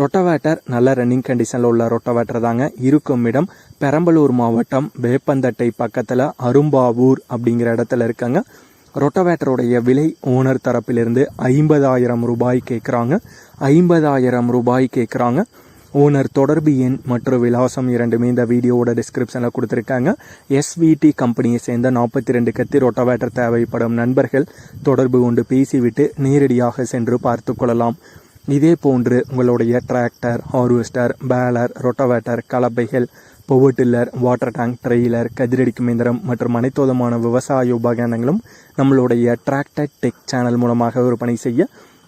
Rotavator நல்ல running கண்டிஷனில் உள்ள ரொட்டவேட்டர் தாங்க. இருக்கும் இடம் பெரம்பலூர் மாவட்டம் வேப்பந்தட்டை பக்கத்தில் அரும்பாவூர் அப்படிங்கிற இடத்துல இருக்காங்க. ரொட்டவேட்டருடைய விலை ஓனர் தரப்பிலிருந்து ஐம்பதாயிரம் ரூபாய் கேட்குறாங்க ஐம்பதாயிரம் ரூபாய் கேட்குறாங்க ஓனர் தொடர்பு எண் மற்றும் விலாசம் இரண்டுமே இந்த வீடியோவோட டிஸ்கிரிப்ஷனில் கொடுத்துருக்காங்க. எஸ்விடி கம்பெனியை சேர்ந்த நாற்பத்தி ரெண்டு கத்தி ரொட்டவேட்டர் தேவைப்படும் நண்பர்கள் தொடர்பு கொண்டு பேசிவிட்டு நேரடியாக சென்று பார்த்து கொள்ளலாம். இதே போன்று உங்களுடைய tractor harvester baler rotavator கலப்பைகள் power tiller water tank trailer கதிரடிக்கும் இயந்திரம் மற்றும் அனைத்து விதமான விவசாய உபகரணங்களும் நம்மளுடைய டிராக்டர் டெக் சேனல் மூலமாக விற்பனை செய்ய